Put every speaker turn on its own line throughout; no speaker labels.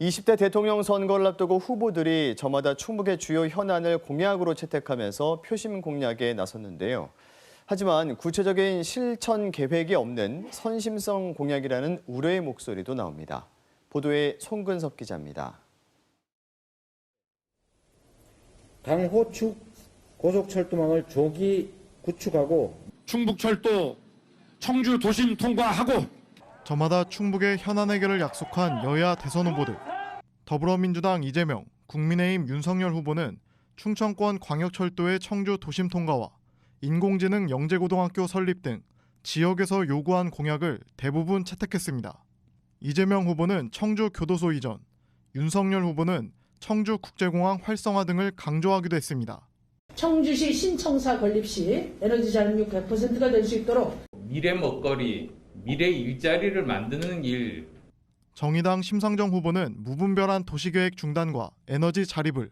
20대 대통령 선거를 앞두고 후보들이 저마다 충북의 주요 현안을 공약으로 채택하면서 표심 공략에 나섰는데요. 하지만 구체적인 실천 계획이 없는 선심성 공약이라는 우려의 목소리도 나옵니다. 보도에 송근섭 기자입니다.
강호축 고속철도망을 조기 구축하고
충북철도 청주 도심 통과하고
저마다 충북의 현안 해결을 약속한 여야 대선 후보들. 더불어민주당 이재명, 국민의힘 윤석열 후보는 충청권 광역철도의 청주 도심 통과와 인공지능 영재고등학교 설립 등 지역에서 요구한 공약을 대부분 채택했습니다. 이재명 후보는 청주 교도소 이전, 윤석열 후보는 청주 국제공항 활성화 등을 강조하기도 했습니다.
청주시 신청사 건립 시 에너지 잔류 100%가 될 수 있도록
미래 먹거리, 미래 일자리를 만드는 일,
정의당 심상정 후보는 무분별한 도시계획 중단과 에너지 자립을,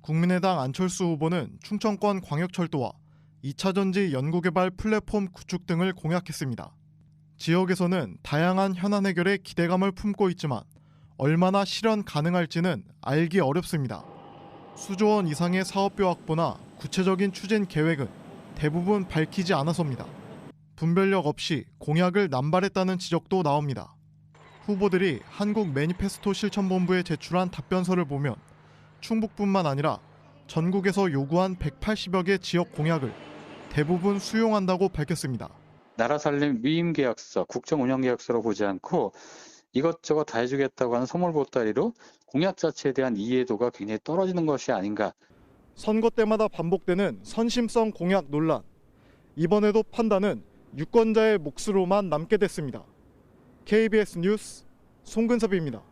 국민의당 안철수 후보는 충청권 광역철도와 2차 전지 연구개발 플랫폼 구축 등을 공약했습니다. 지역에서는 다양한 현안 해결에 기대감을 품고 있지만 얼마나 실현 가능할지는 알기 어렵습니다. 수조 원 이상의 사업비 확보나 구체적인 추진 계획은 대부분 밝히지 않아서입니다. 분별력 없이 공약을 남발했다는 지적도 나옵니다. 후보들이 한국 매니페스토 실천본부에 제출한 답변서를 보면 충북뿐만 아니라 전국에서 요구한 180여 개 지역 공약을 대부분 수용한다고 밝혔습니다.
나라 살림 위임 계약서, 국정 운영 계약서로 보지 않고 이것저것 다 해주겠다고 하는 선물 보따리로 공약 자체에 대한 이해도가 굉장히 떨어지는 것이 아닌가.
선거 때마다 반복되는 선심성 공약 논란. 이번에도 판단은 유권자의 몫으로만 남게 됐습니다. KBS 뉴스 송근섭입니다.